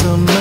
to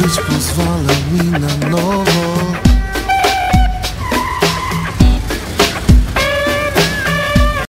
Żyć pozwala mi na nowo.